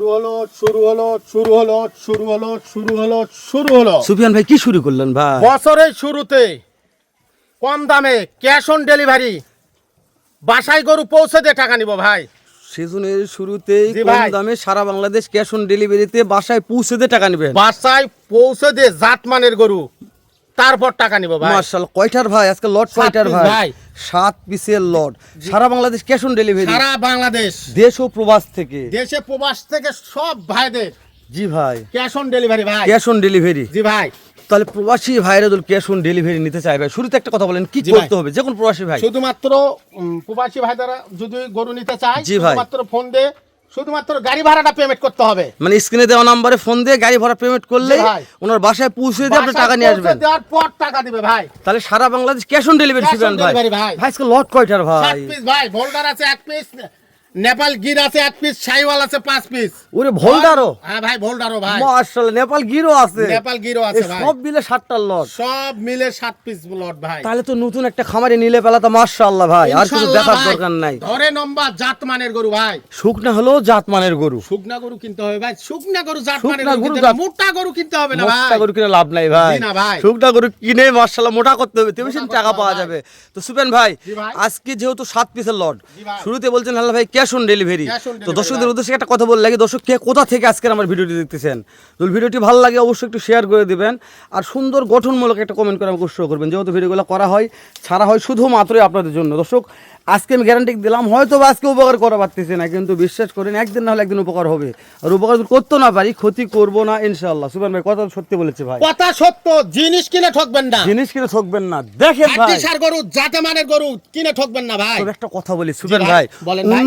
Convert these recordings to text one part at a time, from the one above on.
শুরু হলো শুরু হলো শুরু হলো শুরু হলো শুরু হলো শুরু হলো। সুফিয়ান ভাই কি শুরু করলেন ভাই? বছরের শুরুতে কম দামে ক্যাশ অন ডেলিভারি বাসায় গরু পৌঁছে দিয়ে টাকা নিব ভাই। সিজনের শুরুতেই জি কম ভাই। দামে সারা বাংলাদেশ ক্যাশ অন ডেলিভারিতে বাসায় পৌঁছে দিয়ে টাকা নেবেন। বাসায় পৌঁছে দিয়ে জাতমানের গরু। তারপর টাকা নিব ভাই। মার্শাল কয়টার ভাই? আজকে লট কয়টার ভাই? ভাই। সাত পিসের লট। সারা বাংলাদেশ ক্যাশ অন ডেলিভারি সারা বাংলাদেশ। দেশ ও প্রবাস থেকে? দেশে প্রবাস থেকে সব ভাইদের। জি ভাই। ক্যাশ অন ডেলিভারি ভাই। ক্যাশ অন ডেলিভারি জি ভাই। তাহলে প্রবাসী ভাইরা যদি ক্যাশ অন ডেলিভারি নিতে চাই ভাই শুরুতে একটা কথা বলেন কি করতে হবে? যে কোন প্রবাসী ভাই। শুধুমাত্র প্রবাসী ভাইদারা যদি গরু নিতে চায় ভাই। শুধুমাত্র ফোন দিয়ে শুধুমাত্র গাড়ি ভাড়াটা পেমেন্ট করতে হবে। মানে স্ক্রিনে দেওয়া নম্বরে ফোন দিয়ে গাড়ি ভাড়া পেমেন্ট করলে ওনার বাসায় পৌঁছে দিয়ে আপনি টাকা নিয়ে আসবেন। দেওয়ার পর টাকা দিবে ভাই। তাহলে সারা বাংলাদেশ ক্যাশ অন ডেলিভারি ভাই। ভাই। আজকে লট কয়টার ভাই? ভাই ভোল্ডার আছে এক পিস নেপাল গির আছে এক পিস সাইওয়াল আছে পাঁচ পিস ওরে ভোল্ডারও? হ্যাঁ ভাই ভোল্ডারও ভাই। মাশাআল্লাহ নেপাল গিরো আছে। নেপাল গিরও আছে ভাই। সব মিলে সাতটার লট। সব মিলে সাত পিস লট ভাই। তাহলে তো নতুন একটা খামারে নিলে পেলা তো মাশাআল্লাহ ভাই আর কিছু দেখার দরকার নাই। ধরে নম্বর জাতমানের গরু ভাই। শুকনা হলেও জাতমানের গরু। শুকনা গরু কিনতে হবে ভাই। শুকনা গরু জাতমানের গরু কিনতে মোটা গরু কিনতে হবে না ভাই। মোটা গরু কিনে লাভ নাই ভাই। না ভাই। শুকনা গরু কিনে মাশাআল্লাহ মোটা করতে হবে। সেদিন টাকা পাওয়া যাবে। তো সুপেন ভাই আজকে যেহেতু সাত পিসের লট শুরুতে বলছেন হাল্লা ভাই ক্যাশ অন ডেলিভারি। তো দর্শকদের উদ্দেশ্যে একটা কথা বলে লাগে দর্শক কে কোথা থেকে আজকের আমার ভিডিওটি দেখতেছেন? যদি ভিডিওটি ভালো লাগে অবশ্যই একটু শেয়ার করে দেবেন। আর সুন্দর গঠনমূলক একটা কমেন্ট করে আমাকে উৎসাহ করবেন। যেহেতু ভিডিওগুলো করা হয় ছাড়া হয় শুধুমাত্রই আপনাদের জন্য। দর্শক আজকে আমি গ্যারান্টি দিলাম হয়তো বা আজকে উপকার করা পারতেছি না কিন্তু বিশ্বাস করেন একদিন না হলে একদিন উপকার হবে। আর উপকার করতে না পারি ক্ষতি করব না ইনশাল্লাহ সুপার ভাই কথা সত্যি বলেছে ভাই। কথা সত্য জিনিস কিনে ঠকবেন না। জিনিস কিনে ঠকবেন না। দেখেন ভাই। গরু জাতে মানের গরু কিনে ঠকবেন না ভাই। একটা কথা বলি ভাই, ভাই। বলেন ভাই।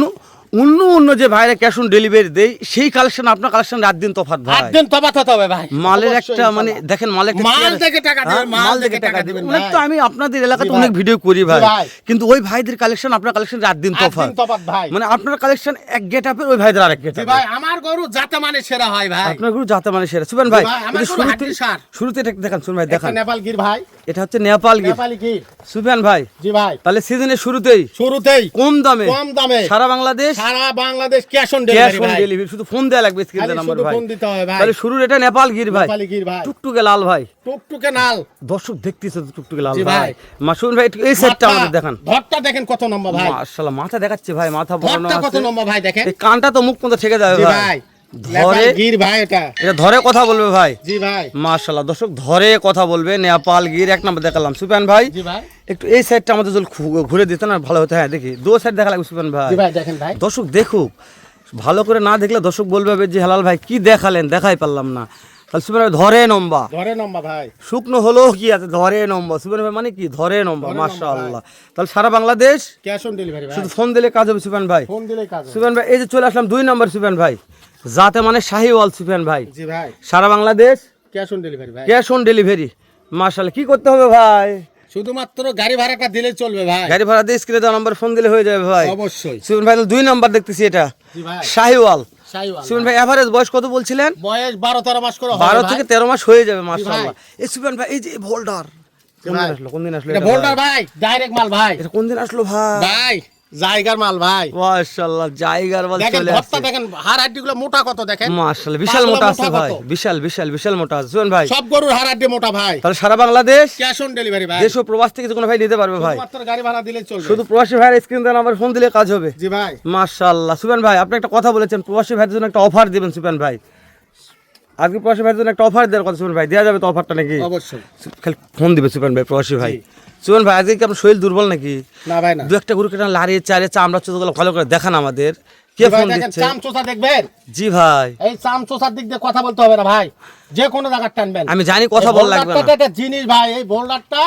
অন্য অন্য যে ভাইরা ক্যাশ অন ডেলিভারি দেয় সেই কালেকশন আপনার কালেকশন রাত দিন তফাৎ আট ভাই দিন তফাত হতে হবে ভাই। মালের একটা মানে দেখেন মালের একটা মাল থেকে টাকা দিবেন, হ্যাঁ, মাল থেকে টাকা দিবেন, অনেক তো আমি আপনাদের এলাকাতে অনেক ভিডিও করি ভাই। কিন্তু ওই ভাইদের কালেকশন আপনার কালেকশন রাত দিন ভাই। মানে আপনার কালেকশন এক গেট আপের ওই ভাইদের আরেক গেট ভাই আমার গরু জাতে মানে সেরা হয় ভাই। আপনার গরু যাতে মানে সেরা। সুবেন ভাই শুরুতে। শুরুতে এটা দেখান শুন ভাই দেখান। নেপাল গির ভাই। এটা হচ্ছে নেপাল গির। নেপালি গির। সুফিয়ান ভাই জি ভাই। তাহলে সিজনের শুরুতেই শুরুতেই। কম দামে কম দামে। সারা বাংলাদেশ সারা Bangladesh cash on cash on delivery শুধু ফোন দেয়া লাগবে স্ক্রিন নাম্বার ভাই। ফোন দিতে হবে ভাই। তাহলে শুরুর এটা নেপাল গির ভাই। নেপালি গির ভাই। টুকটুকে লাল ভাই। টুকটুকে লাল। দর্শক দেখতেছে তো টুকটুকে লাল ভাই। মাসুম ভাই এই সেটটা আমাদের দেখান। ধরটা দেখেন কত নম্বর ভাই। মাশাআল্লাহ মাথা দেখাচ্ছে ভাই। মাথা বড় না কত নম্বর ভাই দেখেন। এই কানটা তো মুখ পর্যন্ত ঠেকে যাবে ভাই। ধরে গির ভাই এটা। এটা ধরে কথা বলবে ভাই। জি ভাই। মাশাআল্লাহ দর্শক ধরে কথা বলবে নেপাল গির এক নাম্বার দেখালাম। সুপান ভাই জি ভাই। একটু এই সাইডটা আমাদের ঘুরে দিতেন না ভালো হতো। হ্যাঁ দেখি দু সাইড দেখা লাগবে সুপান ভাই। জি ভাই দেখেন ভাই। দর্শক দেখুক ভালো করে না দেখলে দর্শক বলবে যে হালাল ভাই কি দেখালেন? দেখাই পারলাম না। তাহলে সুপার ভাই ধরে নম্বা ধরে নম্বর ভাই। শুকনো হলো কি আছে? ধরে নম্বা সুপার ভাই মানে কি? ধরে নম্বা ধরে মাশা তাহলে সারা বাংলাদেশ ক্যাশ অন ডেলিভারি ভাই। শুধু ফোন দিলে কাজ হবে সুপান ভাই। ফোন দিলেই কাজ। সুপান ভাই এই যে চলে আসলাম দুই নম্বর সুপান ভাই। যাতে মানে শাহিওয়াল সুপান ভাই। জি ভাই। সারা বাংলাদেশ? ক্যাশ অন ডেলিভারি ভাই। Cash on delivery. মাশাআল্লাহ কি করতে হবে ভাই? শুধুমাত্র গাড়ি ভাড়াটা দিলে চলবে ভাই। গাড়ি ভাড়া দিয়ে স্ক্রিনে দেওয়া নম্বর ফোন দিলে হয়ে যাবে ভাই। অবশ্যই। সুপান ভাই দুই নম্বর দেখতেছি এটা। জি ভাই। শাহিওয়াল। এভারেজ বয়স কত বলছিলেন? বয়স বারো তেরো মাস করে বারো থেকে তেরো মাস হয়ে যাবে ভাই। এই সুপান ভাই এই যে ভোল্ডার কোন ভাই। আসলো ভোল্ডার ভাই? ডাইরেক্ট মাল ভাই। এটা কোন আসলো ভাই? ভাই জায়গার মাল ভাই। মাশাআল্লাহ জায়গার বল দেখেন ভর্তা হাড় হাড্ডি গুলো মোটা কত দেখেন? মাশাআল্লাহ বিশাল মোটা আছে ভাই বিশাল বিশাল বিশাল মোটা আছে। ভাই। সব গরুর হাড় হাড্ডি মোটা ভাই। তাহলে সারা বাংলাদেশ? ক্যাশ অন ডেলিভারি ভাই। দেশ ও প্রবাস থেকে যে কোনো ভাই নিতে পারবে ভাই। শুধুমাত্র গাড়ি ভাড়া দিলে চলবে। শুধু প্রবাসী ভাইয়ের স্ক্রিন দেন আমার ফোন দিলে কাজ হবে। জি ভাই। মাশাআল্লাহ সুবেন ভাই আপনি একটা কথা বলেছেন প্রবাসী ভাইয়ের জন্য একটা অফার দিবেন সুবেন ভাই। আজকে প্রবাসী ভাইয়ের জন্য একটা অফার দেওয়ার কথা সুবেন ভাই। দেওয়া যাবে তো অফারটা নাকি? অবশ্যই। খালি ফোন দিবে সুবেন ভাই প্রবাসী ভাই। সুবেন ভাই আজকে কি আপনার শরীর দুর্বল নাকি? না ভাই না। দু একটা গরু কেটে লাড়িয়ে চারিয়ে চামড়া চোখগুলো ভালো করে দেখান আমাদের। কে ফোন দিচ্ছে? চাম চোষা দেখবেন? জি ভাই। এই চাম চোষার দিক দিয়ে কথা বলতে হবে না ভাই। যে কোনো টানবেন। আমি জানি কথা বল লাগবে না। একটা জিনিস ভাই এই বোল্ডারটা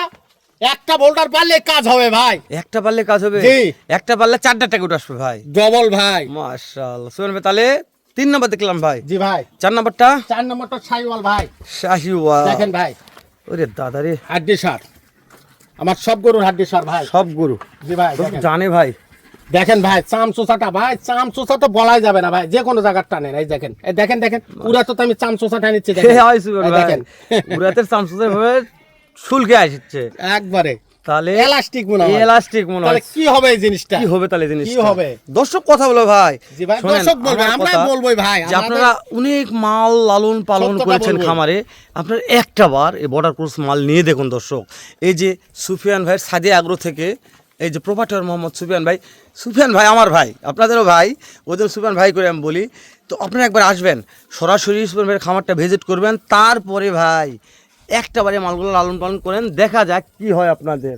একটা বোল্ডার পারলে কাজ হবে ভাই। একটা পারলে কাজ হবে? একটা পারলে চারটা টাকা উঠে আসবে ভাই। ডবল ভাই। মাশাআল্লাহ। সুবেন ভাই তাহলে তিন নম্বর দেখলাম ভাই। জি ভাই। চার নম্বরটা? চার নম্বরটা সাইওয়াল ভাই। শাহিওয়াল। দেখেন ভাই। ওরে দাদা রে। হাড্ডি সার আমার সব গরুর হাড্ডি সার ভাই। সব গরু। জি ভাই জানে ভাই। দেখেন ভাই চাম চোষাটা ভাই চাম চোষা তো বলাই যাবে না ভাই। যে কোনো জায়গার টানেন এই দেখেন। এই দেখেন দেখেন। পুরা তো আমি চাম চোষা টানিচ্ছি হে দেখেন। হয় চাম ভাবে শুলকে আসছে। একবারে। তাহলে এলাস্টিক মনে হয়। এলাস্টিক মনে হয়। কি হবে এই জিনিসটা? কি হবে তাহলে জিনিস কি হবে? দর্শক কথা বলো ভাই। জি ভাই, দর্শক বলবে, আমার বলবোই ভাই, যে আপনারা অনেক মাল লালন পালন করেছেন খামারে। আপনার একটা বার এই বর্ডার ক্রস মাল নিয়ে দেখুন দর্শক। এই যে সুফিয়ান ভাইয়ের সাদিয়া আগ্রো থেকে এই যে প্রোপাইটর মোহাম্মদ সুফিয়ান ভাই সুফিয়ান ভাই আমার ভাই আপনাদেরও ভাই ওদের সুফিয়ান ভাই করে আমি বলি তো আপনারা একবার আসবেন সরাসরি সুফিয়ান ভাইয়ের খামারটা ভিজিট করবেন তারপরে ভাই একটা বারে মালগুলো লালন পালন করেন দেখা যাক কি হয় আপনাদের।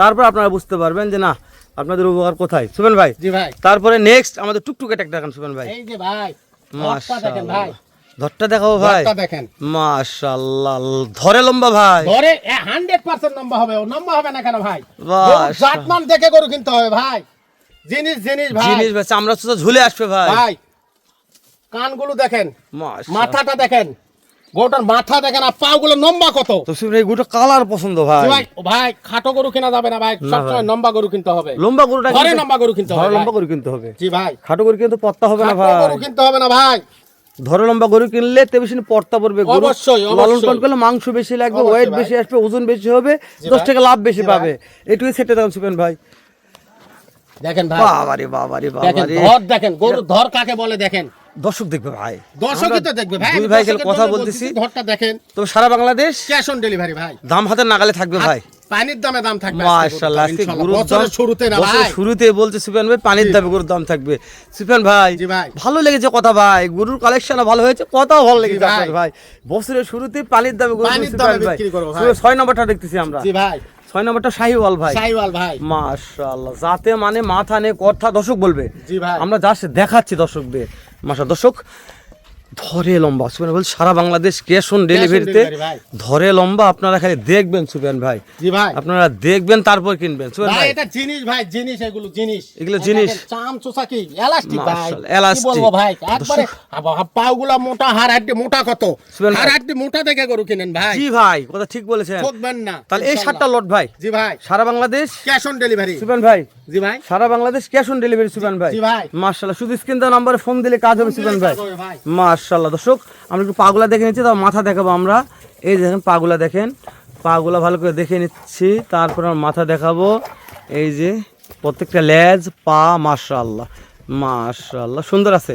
তারপর আপনারা বুঝতে পারবেন যে না আপনাদের উপকার কোথায়। সুফিয়ান ভাই জি ভাই। তারপরে নেক্সট আমাদের টুকটুকে একটা দেখান সুফিয়ান ভাই। এই যে ভাই ধরটা ভাই। ধরটা দেখাবো ভাই। দেখেন। মাশাল্লাহ ধরে লম্বা ভাই। ধরে হান্ড্রেড পার্সেন্ট নম্বর হবে নম্বর হবে না কেন ভাই? জাতমান দেখে গরু কিনতে হবে ভাই। জিনিস জিনিস ভাই। জিনিস ভাই চামড়া তো ঝুলে আসবে ভাই। ভাই কানগুলো দেখেন। মাশাআল্লাহ। মাথাটা দেখেন। গরুটার মাথা দেখেন আর পাগুলো লম্বা কত? তো গোটা কালার পছন্দ ভাই। ভাই খাটো গরু কিনা যাবে না ভাই। সবসময় লম্বা গরু কিনতে হবে। লম্বা গরুটা ঘরে লম্বা গরু কিনতে হবে লম্বা গরু কিনতে হবে। জি ভাই। খাটো গরু কিন্তু পত্তা হবে না ভাই। গরু কিনতে হবে না ভাই। ধরে লম্বা গরু কিনলে তে বেশি পর্তা পড়বে গরু। অবশ্যই, লালন পালন করলে মাংস বেশি লাগবে ওয়েট বেশি আসবে ওজন বেশি হবে দশ। টাকা লাভ বেশি পাবে। এটুকুই সেটে দাম সুফিয়ান ভাই। দেখেন ভাই। বাবারে বাবারে দেখেন বাবারে। ধর দেখেন গরু ধর কাকে বলে দেখেন। দর্শক দেখবে ভাই। দর্শকই তো দেখবে ভাই দুই ভাই কথা বলতেছি। ধরটা দেখেন। তো সারা বাংলাদেশ ক্যাশ অন ডেলিভারি ভাই। দাম হাতের নাগালে থাকবে ভাই। পানির দামে দাম থাকবে মাশাআল্লাহ আজকে গরুর দাম শুরুতে না ভাই। শুরুতে বলছে সুফিয়ান ভাই পানির দামে গরুর দাম থাকবে। সুফিয়ান ভাই জি ভাই। ভালো লেগেছে কথা ভাই গরুর কালেকশন ভালো হয়েছে কথাও ভালো লেগেছে ভাই। বছরের শুরুতে পানির দামে গরু পানির দামে বিক্রি করব ভাই। শুধু ছয় নম্বরটা দেখতেছি আমরা। জি ভাই। ছয় নম্বরটা শাহিওয়াল ভাই। সাইওয়াল ভাই। মাশাআল্লাহ যাতে মানে মাথা নেই কথা দর্শক বলবে। জি ভাই। আমরা যাচ্ছি দেখাচ্ছি দর্শকদের। মাশা দর্শক ধরে লম্বা। সুপেন বল সারা বাংলাদেশ ক্যাশ অন ডেলিভারিতে ধরে লম্বা আপনারা খালি দেখবেন সুফিয়ান ভাই। জি ভাই। আপনারা দেখবেন তারপর কিনবেন। সুফিয়ান ভাই এটা জিনিস ভাই জিনিস এগুলো জিনিস। এগুলো জিনিস। চাম চোষা কি? এলাস্টিক ভাই। মাশাআল্লাহ, কি বলব ভাই? একবারে পাগুলা মোটা হাড় হাড্ডি মোটা কত। হাড় হাড্ডি মোটা দেখে গরু কিনেন ভাই। জি ভাই কথা ঠিক বলেছেন। ঠকবেন না তাহলে এই। সাতটা লট ভাই। জি ভাই। সারা বাংলাদেশ ক্যাশ অন ডেলিভারি সুবেন ভাই। জি ভাই। সারা বাংলাদেশ ক্যাশ অন ডেলিভারি সুবেন ভাই জি ভাই। মার্শাল্লাহ শুধু স্ক্রিন দেওয়া নাম্বারে ফোন দিলে কাজ হবে সুবেন ভাই। ভাই। মার্শাল্লাহ দর্শক আমরা একটু পাগুলা দেখে নিচ্ছি তার মাথা দেখাবো আমরা। এই দেখেন পাগুলা দেখেন। পাগুলা ভালো করে দেখে নিচ্ছি তারপর আমরা মাথা দেখাবো। এই যে প্রত্যেকটা লেজ পা মার্শাল্লাহ মার্শাল্লাহ সুন্দর আছে।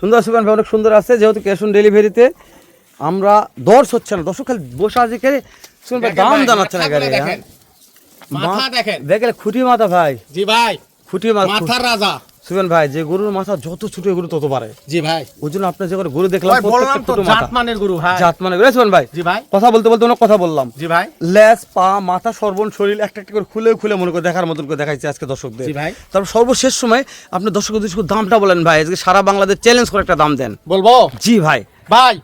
সুন্দর আছে ভাই অনেক সুন্দর আছে যেহেতু ক্যাশ অন ডেলিভারিতে আমরা দর্শ হচ্ছে না। দর্শক খালি বসে আছে কে? ভাই দাম জানাচ্ছে না গাড়ি দেখেন। মাথা দেখেন। দেখলে খুঁটি মাথা ভাই। জি ভাই খুঁটি মাথা রাজা। সুবেন ভাই যে গরুর মাথা যত ছোট গরু তত বাড়ে। জি ভাই। ওই জন্য আপনার যে গরু দেখলাম বললাম তো জাতমানের গরু ভাই। জাত মানে গরু সুবেন ভাই জি ভাই। কথা বলতে বলতে অনেক কথা বললাম। জি ভাই। লেজ পা মাথা সর্বন শরীর একটা একটা করে খুলে খুলে মনে করে দেখার মতন করে দেখাইছে আজকে দর্শকদের। জি ভাই। তারপর সর্বশেষ সময় আপনি দর্শকদের দামটা বলেন ভাই আজকে সারা বাংলাদেশ চ্যালেঞ্জ করে একটা দাম দেন। বলব? জি ভাই। ভাই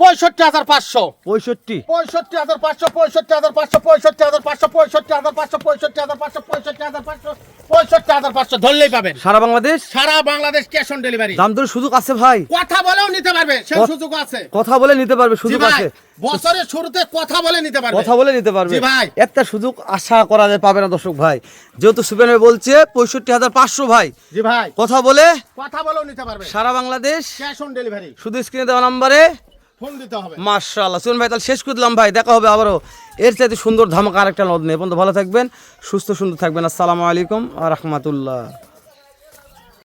পঁয়ষট্টি হাজার পাঁচশো। পঁয়ষট্টি। পঁয়ষট্টি হাজার পাঁচশো পঁয়ষট্টি হাজার পাঁচশো পঁয়ষট্টি হাজার পাঁচশো পঁয়ষট্টি হাজার পাঁচশো পঁয়ষট্টি হাজার পাঁচশো পঁয়ষট্টি হাজার পাঁচশো পঁয়ষট্টি হাজার পাঁচশো ধরলেই পাবেন। সারা বাংলাদেশ? সারা বাংলাদেশ ক্যাশ অন ডেলিভারি। দাম দরের সুযোগ আছে ভাই। কথা বলেও নিতে পারবে সেই সুযোগ আছে। কথা বলে নিতে পারবে সুযোগ আছে। বছরের শুরুতে কথা বলে নিতে পারবে। কথা বলে নিতে পারবে। ভাই। একটা সুযোগ আশা করা যায় পাবে না দর্শক ভাই। যেহেতু সুবেন ভাই বলছে পঁয়ষট্টি হাজার পাঁচশো ভাই। জি ভাই। কথা বলে কথা বলেও নিতে পারবে। সারা বাংলাদেশ ক্যাশ অন ডেলিভারি। শুধু স্ক্রিনে দেওয়া নাম্বারে ফোন দিতে মার্শাল্লাহ সুবেন ভাই, তাহলে শেষ করলাম ভাই, দেখা হবে আবারও। এর চাইতে সুন্দর ধামাকা আরেকটা নদ নেই পর্যন্ত ভালো থাকবেন, সুস্থ সুন্দর থাকবেন। আসসালামু আলাইকুম আ রহমতুল্লাহ।